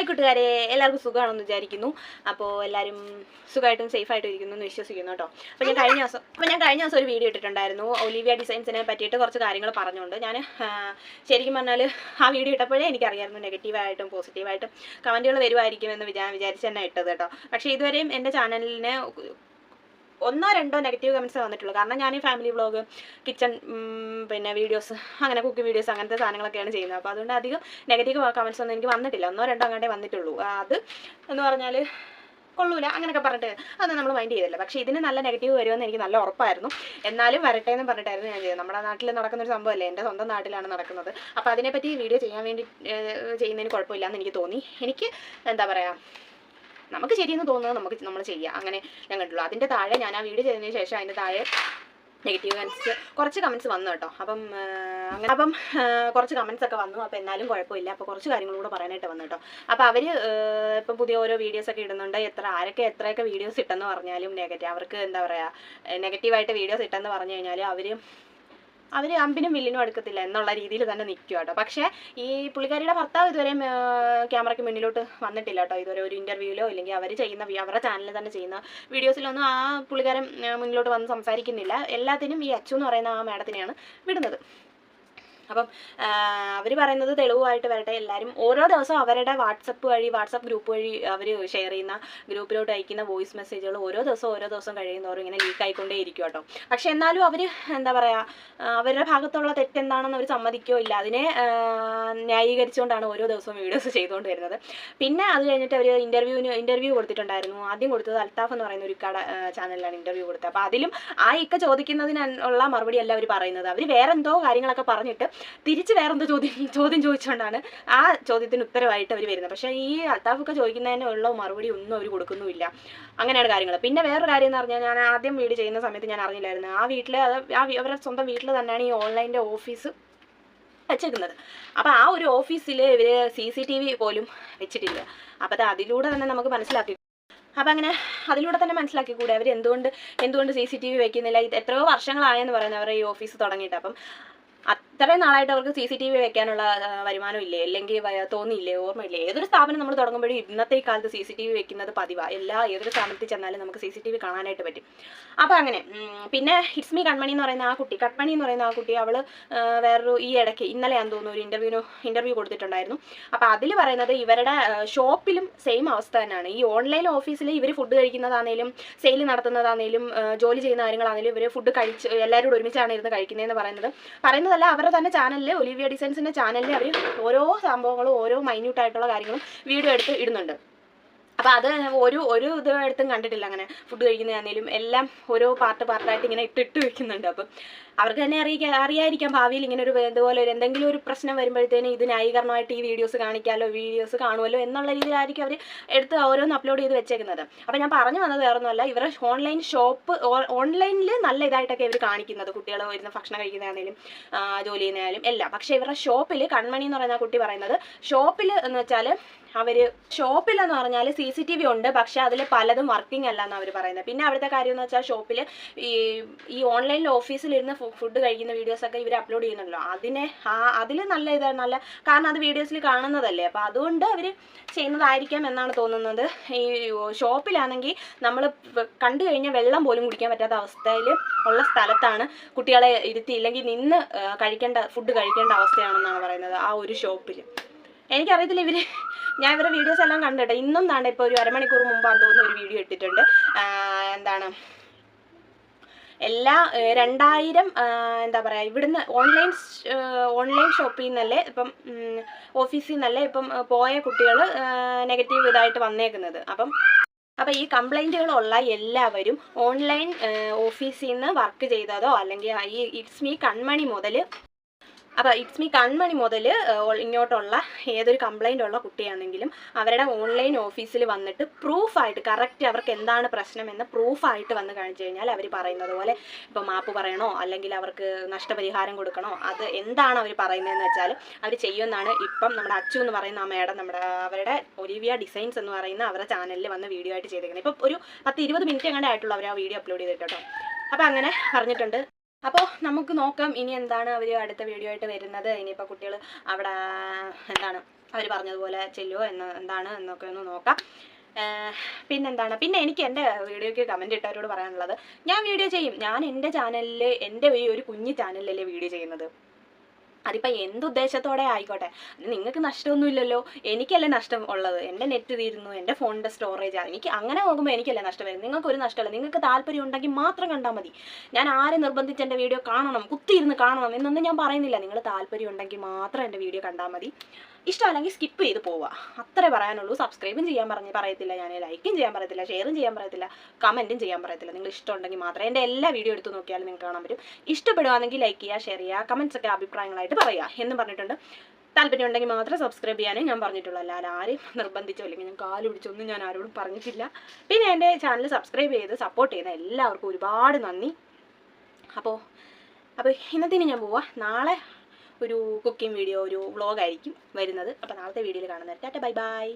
Hi കൂട്ടുകാരെ എല്ലാവർക്കും സുഖമാണെന്ന് വിചാരിക്കുന്നു. അപ്പോൾ എല്ലാവരും സുഖമായിട്ടും സേഫായിട്ടും ഇരിക്കുന്നു എന്ന് വിശ്വസിക്കുന്നു കേട്ടോ. അപ്പോൾ ഞാൻ കഴിഞ്ഞ ദിവസം അപ്പോൾ ഞാൻ കഴിഞ്ഞ ദിവസം ഒരു വീഡിയോ ഇട്ടിട്ടുണ്ടായിരുന്നു. ഒലിവിയ ഡിസൈൻസിനെ പറ്റിയിട്ട് കുറച്ച് കാര്യങ്ങൾ പറഞ്ഞുകൊണ്ട്. ഞാൻ ശരിക്കും പറഞ്ഞാൽ ആ വീഡിയോ ഇട്ടപ്പോഴേ എനിക്കറിയായിരുന്നു നെഗറ്റീവായിട്ടും പോസിറ്റീവായിട്ടും കമന്റുകൾ വരുമായിരിക്കും എന്ന് ഞാൻ വിചാരിച്ച് തന്നെ ഇട്ടത് കേട്ടോ. പക്ഷേ ഇതുവരെയും എന്റെ ചാനലിന് ഒന്നോ രണ്ടോ നെഗറ്റീവ് കമൻസ് വന്നിട്ടുള്ളൂ കാരണം ഞാൻ ഈ ഫാമിലി വ്ളോഗ് കിച്ചൺ പിന്നെ വീഡിയോസ് അങ്ങനെ കുക്കിംഗ് വീഡിയോസ് അങ്ങനത്തെ സാധനങ്ങളൊക്കെയാണ് ചെയ്യുന്നത്. അപ്പോൾ അതുകൊണ്ട് അധികം നെഗറ്റീവ് കമൻസ് ഒന്നും എനിക്ക് വന്നിട്ടില്ല. ഒന്നോ രണ്ടോ അങ്ങോട്ടേ വന്നിട്ടുള്ളൂ. അത് എന്ന് പറഞ്ഞാൽ കൊള്ളൂല. അങ്ങനെയൊക്കെ പറഞ്ഞിട്ട് അത് നമ്മൾ മൈൻഡ് ചെയ്തില്ല പക്ഷേ ഇതിന് നല്ല നെഗറ്റീവ് വരുമെന്ന് എനിക്ക് നല്ല ഉറപ്പായിരുന്നു. എന്നാലും വരട്ടെ എന്ന് പറഞ്ഞിട്ടായിരുന്നു ഞാൻ ചെയ്തത്. നമ്മുടെ നാട്ടിൽ നടക്കുന്ന ഒരു സംഭവമല്ലേ? എന്റെ സ്വന്തം നാട്ടിലാണ് നടക്കുന്നത്. അപ്പോൾ അതിനെപ്പറ്റി വീഡിയോ ചെയ്യാൻ വേണ്ടി ചെയ്യുന്നതിന് കുഴപ്പമില്ല എന്ന് എനിക്ക് തോന്നി. എനിക്ക് എന്താ പറയുക നമുക്ക് ശരിയെന്ന് തോന്നുന്നത് നമുക്ക് നമ്മൾ ചെയ്യാം. അങ്ങനെ ഞാൻ കണ്ടുള്ളൂ അതിന്റെ താഴെ ഞാൻ ആ വീഡിയോ ചെയ്തതിന് ശേഷം അതിന്റെ താഴെ നെഗറ്റീവ് കമൻസ് കുറച്ച് കമൻസ് വന്നു കേട്ടോ. അപ്പം അങ്ങനെ അപ്പം കുറച്ച് കമൻസ് ഒക്കെ വന്നു. അപ്പോൾ എന്നാലും കുഴപ്പമില്ല. അപ്പോൾ കുറച്ച് കാര്യങ്ങളും കൂടെ പറയാനായിട്ട് വന്നു കേട്ടോ. അപ്പോൾ അവർ ഇപ്പം പുതിയ ഓരോ വീഡിയോസ് ഒക്കെ ഇടുന്നുണ്ട്. എത്ര ആരൊക്കെ എത്രയൊക്കെ വീഡിയോസ് ഇട്ടെന്ന് പറഞ്ഞാലും നെഗറ്റീവ് അവർക്ക് എന്താ പറയുക നെഗറ്റീവായിട്ട് വീഡിയോസ് ഇട്ടെന്ന് പറഞ്ഞു കഴിഞ്ഞാൽ അവർ അവർ അമ്പിനും വില്ലിനും എടുക്കത്തില്ല എന്നുള്ള രീതിയിൽ തന്നെ നിൽക്കുക കേട്ടോ. പക്ഷേ ഈ പുള്ളിക്കാരിയുടെ ഭർത്താവ് ഇതുവരെ ക്യാമറയ്ക്ക് മുന്നിലോട്ട് വന്നിട്ടില്ല കേട്ടോ. ഇതുവരെ ഒരു ഇന്റർവ്യൂവിലോ ഇല്ലെങ്കിൽ അവർ ചെയ്യുന്ന അവരുടെ ചാനലിൽ തന്നെ ചെയ്യുന്ന വീഡിയോസിലൊന്നും ആ പുള്ളിക്കാരൻ മുന്നിലോട്ട് വന്ന് സംസാരിക്കുന്നില്ല. എല്ലാത്തിനും ഈ അച്ചു എന്ന് പറയുന്ന ആ മാഡത്തിനെയാണ് വിടുന്നത്. അപ്പം അവർ പറയുന്നത് തെളിവായിട്ട് വരട്ടെ. എല്ലാവരും ഓരോ ദിവസവും അവരുടെ വാട്സപ്പ് വഴി വാട്സപ്പ് ഗ്രൂപ്പ് വഴി അവർ ഷെയർ ചെയ്യുന്ന ഗ്രൂപ്പിലോട്ട് അയക്കുന്ന വോയിസ് മെസ്സേജുകൾ ഓരോ ദിവസവും ഓരോ ദിവസം കഴിയുന്നവരും ഇങ്ങനെ ലീക്ക് ആയിക്കൊണ്ടേ ഇരിക്കും കേട്ടോ. പക്ഷെ എന്നാലും അവർ എന്താ പറയുക അവരുടെ ഭാഗത്തുള്ള തെറ്റെന്താണെന്ന് അവർ സമ്മതിക്കോ ഇല്ല. അതിനെ ന്യായീകരിച്ചുകൊണ്ടാണ് ഓരോ ദിവസവും വീഡിയോസ് ചെയ്തുകൊണ്ട് വരുന്നത് പിന്നെ അത് കഴിഞ്ഞിട്ട് അവർ ഇന്റർവ്യൂവിന് ഇന്റർവ്യൂ കൊടുത്തിട്ടുണ്ടായിരുന്നു. ആദ്യം കൊടുത്തത് അൽത്താഫ് എന്ന് പറയുന്ന ഒരു കട ചാനലിലാണ് ഇന്റർവ്യൂ കൊടുത്തത്. അപ്പോൾ അതിലും ആ ഇക്ക ചോദിക്കുന്നതിനുള്ള മറുപടി അല്ല അവർ പറയുന്നത്. അവർ വേറെ എന്തോ കാര്യങ്ങളൊക്കെ പറഞ്ഞിട്ട് തിരിച്ച് വേറെന്തോ ചോദ്യം ചോദ്യം ചോദിച്ചുകൊണ്ടാണ് ആ ചോദ്യത്തിന് ഉത്തരവായിട്ട് അവർ വരുന്നത്. പക്ഷേ ഈ അൽത്താഫൊക്കെ ചോദിക്കുന്നതിന് ഉള്ള മറുപടി ഒന്നും അവർ കൊടുക്കുന്നുമില്ല. അങ്ങനെയാണ് കാര്യങ്ങൾ പിന്നെ വേറൊരു കാര്യം എന്ന് പറഞ്ഞാൽ ഞാൻ ആദ്യം വീട് ചെയ്യുന്ന സമയത്ത് ഞാൻ അറിഞ്ഞില്ലായിരുന്നു. ആ വീട്ടിൽ ആ അവരുടെ സ്വന്തം വീട്ടിൽ തന്നെയാണ് ഈ ഓൺലൈന്റെ ഓഫീസ് വെച്ചേക്കുന്നത്. അപ്പോൾ ആ ഒരു ഓഫീസിൽ ഇവർ സി സി ടി വി പോലും വെച്ചിട്ടില്ല. അപ്പോൾ അത് അതിലൂടെ തന്നെ നമുക്ക് മനസ്സിലാക്കി അപ്പം അങ്ങനെ അതിലൂടെ തന്നെ മനസ്സിലാക്കി കൂടെ അവർ എന്തുകൊണ്ട് എന്തുകൊണ്ട് സി സി ടി വി വെക്കുന്നില്ല? എത്രയോ വർഷങ്ങളായെന്ന് പറയുന്നത് അവരുടെ ഈ ഓഫീസ് തുടങ്ങിയിട്ട്. അപ്പം അത്രയും നാളായിട്ട് അവർക്ക് സി സി ടി വി വെക്കാനുള്ള വരുമാനം ഇല്ലേ? അല്ലെങ്കിൽ തോന്നിയില്ലേ? ഓർമ്മയില്ലേ? ഏതൊരു സ്ഥാപനം നമ്മൾ തുടങ്ങുമ്പോഴും ഇന്നത്തെ കാലത്ത് സി സി ടി വി വെക്കുന്നത് പതിവാണ് എല്ലാ ഏതൊരു സ്ഥാപനത്തിൽ ചെന്നാലും നമുക്ക് സി സി ടി വി കാണാനായിട്ട് പറ്റും. അപ്പോൾ അങ്ങനെ പിന്നെ ഹിറ്റ്സ് മീ കൺമണി എന്ന് പറയുന്ന ആ കുട്ടി കൺമണി എന്ന് പറയുന്ന ആ കുട്ടി അവൾ വേറൊരു ഈ ഇടയ്ക്ക് ഇന്നലെ ഞാൻ തോന്നുന്നു ഒരു ഇന്റർവ്യൂവിന് ഇന്റർവ്യൂ കൊടുത്തിട്ടുണ്ടായിരുന്നു. അപ്പോൾ അതിൽ പറയുന്നത് ഇവരുടെ ഷോപ്പിലും സെയിം അവസ്ഥ തന്നെയാണ്. ഈ ഓൺലൈൻ ഓഫീസിൽ ഇവർ ഫുഡ് കഴിക്കുന്നതാണേലും സെയിൽ നടത്തുന്നതാണേലും ജോലി ചെയ്യുന്ന കാര്യങ്ങളാണേലും ഇവർ ഫുഡ് കഴിച്ച് എല്ലാവരും ഒരുമിച്ചാണ് ഇരുന്ന് കഴിക്കുന്നതെന്ന് പറയുന്നത്. പറയുന്നതല്ല അവരുടെ തന്നെ ചാനലിൽ ഒലിവിയ ഡിസൈൻസിന്റെ ചാനലിൽ അവർ ഓരോ സംഭവങ്ങളും ഓരോ മൈന്യൂട്ടായിട്ടുള്ള കാര്യങ്ങളും വീഡിയോ എടുത്ത് ഇടുന്നുണ്ട്. അപ്പോൾ അത് ഒരു ഒരു ഇത് എടുത്തും കണ്ടിട്ടില്ല അങ്ങനെ. ഫുഡ് കഴിക്കുന്നതാണേലും എല്ലാം ഓരോ പാർട്ട് പാർട്ടായിട്ട് ഇങ്ങനെ ഇട്ടിട്ട് വെക്കുന്നുണ്ട്. അപ്പം അവർക്ക് തന്നെ അറിയിക്കാൻ അറിയായിരിക്കാം ഭാവിയിൽ ഇങ്ങനെ ഒരു ഇതുപോലെ ഒരു എന്തെങ്കിലും ഒരു പ്രശ്നം വരുമ്പോഴത്തേന് ഇത് ന്യായീകരണമായിട്ട് ഈ വീഡിയോസ് കാണിക്കാമല്ലോ വീഡിയോസ് കാണുമല്ലോ എന്നുള്ള രീതിയിലായിരിക്കും അവർ എടുത്ത് ഓരോന്ന് അപ്ലോഡ് ചെയ്ത് വെച്ചേക്കുന്നത്. അപ്പോൾ ഞാൻ പറഞ്ഞു വന്നത് വേറൊന്നുമല്ല ഇവരുടെ ഓൺലൈൻ ഷോപ്പ് ഓൺലൈനിൽ നല്ല ഇതായിട്ടൊക്കെ ഇവർ കാണിക്കുന്നത്. കുട്ടികൾ വരുന്ന ഭക്ഷണം കഴിക്കുന്നതാണേലും ജോലി ചെയ്യുന്നതായാലും എല്ലാം. പക്ഷേ ഇവരുടെ ഷോപ്പിൽ കൺമണി എന്ന് പറയുന്ന കുട്ടി പറയുന്നത് ഷോപ്പിൽ എന്ന് വെച്ചാൽ അവർ ഷോപ്പിലെന്ന് പറഞ്ഞാൽ സി സി ടി വി ഉണ്ട് പക്ഷേ അതിൽ പലതും വർക്കിംഗ് അല്ല എന്നാണ് അവർ പറയുന്നത് പിന്നെ അവിടുത്തെ കാര്യം എന്ന് വെച്ചാൽ ഷോപ്പിൽ ഈ ഈ ഓൺലൈനിൽ ഓഫീസിലിരുന്ന് ഫുഡ് കഴിക്കുന്ന വീഡിയോസൊക്കെ ഇവർ അപ്ലോഡ് ചെയ്യുന്നുണ്ടല്ലോ. അതിനെ ആ അതിൽ നല്ല ഇതാണ് നല്ല കാരണം അത് വീഡിയോസിൽ കാണുന്നതല്ലേ. അപ്പോൾ അതുകൊണ്ട് അവർ ചെയ്യുന്നതായിരിക്കാം എന്നാണ് തോന്നുന്നത്. ഈ ഷോപ്പിലാണെങ്കിൽ നമ്മൾ കണ്ടു കഴിഞ്ഞാൽ വെള്ളം പോലും കുടിക്കാൻ പറ്റാത്ത അവസ്ഥയിൽ ഉള്ള സ്ഥലത്താണ് കുട്ടികളെ ഇരുത്തി ഇരുത്തിയില്ലെങ്കിൽ നിന്ന് കഴിക്കേണ്ട ഫുഡ് കഴിക്കേണ്ട അവസ്ഥയാണെന്നാണ് പറയുന്നത് ആ ഒരു ഷോപ്പിൽ എനിക്കറിയത്തില്ല ഇവർ ഞാൻ ഇവരുടെ വീഡിയോസ് എല്ലാം കണ്ടിട്ട് ഇന്നും താണ്ട് ഇപ്പോൾ ഒരു അരമണിക്കൂർ മുമ്പാന്ന് തോന്നുന്നു ഒരു വീഡിയോ ഇട്ടിട്ടുണ്ട്. എന്താണ്? എല്ലാ രണ്ടായിരം എന്താ പറയുക ഇവിടുന്ന് ഓൺലൈൻ ഓൺലൈൻ ഷോപ്പിൽ നിന്നല്ലേ ഇപ്പം ഓഫീസിൽ നിന്നല്ലേ ഇപ്പം പോയ കുട്ടികൾ നെഗറ്റീവ് ഇതായിട്ട് വന്നേക്കുന്നത്. അപ്പം അപ്പം ഈ കംപ്ലൈന്റുകളുള്ള എല്ലാവരും ഓൺലൈൻ ഓഫീസിൽ നിന്ന് വർക്ക് ചെയ്തതോ അല്ലെങ്കിൽ ഈ ഇറ്റ്സ് മീ കൺമണി മുതൽ അപ്പോൾ ഇറ്റ്സ് മീ കൺമണി മുതൽ ഇങ്ങോട്ടുള്ള ഏതൊരു കംപ്ലൈന്റ് ഉള്ള കുട്ടിയാണെങ്കിലും അവരുടെ ഓൺലൈൻ ഓഫീസിൽ വന്നിട്ട് പ്രൂഫായിട്ട് കറക്റ്റ് അവർക്ക് എന്താണ് പ്രശ്നമെന്ന് പ്രൂഫായിട്ട് വന്ന് കാണിച്ചു കഴിഞ്ഞാൽ അവർ പറയുന്നത് പോലെ ഇപ്പോൾ മാപ്പ് പറയണോ? അല്ലെങ്കിൽ അവർക്ക് നഷ്ടപരിഹാരം കൊടുക്കണോ? അത് എന്താണ് അവർ പറയുന്നതെന്ന് വെച്ചാൽ അവർ ചെയ്യുമെന്നാണ് ഇപ്പം നമ്മുടെ അച്ചു എന്ന് പറയുന്ന ആ മേഡം നമ്മുടെ അവരുടെ ഒലിവിയ ഡിസൈൻസ് എന്ന് പറയുന്ന അവരുടെ ചാനലിൽ വന്ന് വീഡിയോ ആയിട്ട് ചെയ്തേക്കുന്നത് ഇപ്പം ഒരു പത്ത് ഇരുപത് മിനിറ്റ് എങ്ങാണ്ട് ആയിട്ടുള്ള അവർ ആ വീഡിയോ അപ്ലോഡ് ചെയ്തിട്ടോ അപ്പോൾ അങ്ങനെ പറഞ്ഞിട്ടുണ്ട്. അപ്പോൾ നമുക്ക് നോക്കാം ഇനി എന്താണ് അവർ അടുത്ത വീഡിയോ ആയിട്ട് വരുന്നത്. ഇനിയിപ്പോൾ കുട്ടികൾ അവിടെ എന്താണ് അവർ പറഞ്ഞതുപോലെ ചെല്ലുമോ എന്ന് എന്താണ് എന്നൊക്കെ ഒന്ന് നോക്കാം. പിന്നെന്താണ്? പിന്നെ എനിക്ക് എന്റെ വീഡിയോയ്ക്ക് കമന്റ് ഇട്ടവരോട് പറയാനുള്ളത് ഞാൻ വീഡിയോ ചെയ്യും. ഞാൻ എന്റെ ചാനലിൽ എന്റെ ഈ ഒരു കുഞ്ഞു ചാനലിലല്ലേ വീഡിയോ ചെയ്യുന്നത്? അതിപ്പോൾ എന്തുദ്ദേശത്തോടെ ആയിക്കോട്ടെ? നിങ്ങൾക്ക് നഷ്ടമൊന്നുമില്ലല്ലോ. എനിക്കല്ലേ നഷ്ടം ഉള്ളത്. എന്റെ നെറ്റ് തീരുന്നു എന്റെ ഫോണിന്റെ സ്റ്റോറേജ് ആണ് എനിക്ക് അങ്ങനെ നോക്കുമ്പോൾ എനിക്കല്ലേ നഷ്ടം വരുന്നത്? നിങ്ങൾക്ക് ഒരു നഷ്ടമല്ല. നിങ്ങൾക്ക് താല്പര്യം ഉണ്ടെങ്കിൽ മാത്രം കണ്ടാൽ മതി. ഞാൻ ആരെ നിർബന്ധിച്ച് എന്റെ വീഡിയോ കാണണം? കുത്തിയിരുന്ന് കാണണം എന്നൊന്നും ഞാൻ പറയുന്നില്ല. നിങ്ങൾ താല്പര്യം ഉണ്ടെങ്കിൽ മാത്രം എന്റെ വീഡിയോ കണ്ടാൽ മതി. ഇഷ്ടമല്ലെങ്കിൽ സ്കിപ്പ് ചെയ്ത് പോവുക. അത്രേ പറയാനുള്ളൂ. സബ്സ്ക്രൈബും ചെയ്യാൻ പറഞ്ഞ് പറയത്തില്ല. ഞാൻ ലൈക്കും ചെയ്യാൻ പറയത്തില്ല. ഷെയറും ചെയ്യാൻ പറയത്തില്ല. കമന്റും ചെയ്യാൻ പറയത്തില്ല. നിങ്ങൾ ഇഷ്ടമുണ്ടെങ്കിൽ മാത്രമേ എന്റെ എല്ലാ വീഡിയോ എടുത്ത് നോക്കിയാലും നിങ്ങൾക്ക് കാണാൻ പറ്റും. ഇഷ്ടപ്പെടുവാണെങ്കിൽ ലൈക്ക് ചെയ്യുക ഷെയർ ചെയ്യുക കമൻസ് ഒക്കെ അഭിപ്രായങ്ങളായിട്ട് പറയുക എന്ന് പറഞ്ഞിട്ടുണ്ട്. താല്പര്യം ഉണ്ടെങ്കിൽ മാത്രം സബ്സ്ക്രൈബ് ചെയ്യാനും ഞാൻ പറഞ്ഞിട്ടുള്ളൂ. അല്ലാതെ ആരെയും നിർബന്ധിച്ചോ അല്ലെങ്കിൽ ഞാൻ കാൽ പിടിച്ചൊന്നും ഞാൻ ആരോടും പറഞ്ഞിട്ടില്ല. പിന്നെ എന്റെ ചാനൽ സബ്സ്ക്രൈബ് ചെയ്ത് സപ്പോർട്ട് ചെയ്യുന്ന എല്ലാവർക്കും ഒരുപാട് നന്ദി. അപ്പോൾ അപ്പോൾ ഇന്നത്തേന് ഞാൻ പോവാം. നാളെ ഒരു കുക്കിംഗ് വീഡിയോ ഒരു വ്ളോഗായിരിക്കും വരുന്നത്. അപ്പോൾ നാളത്തെ വീഡിയോയിൽ കാണുന്നത് ടാറ്റ ബൈ ബൈ.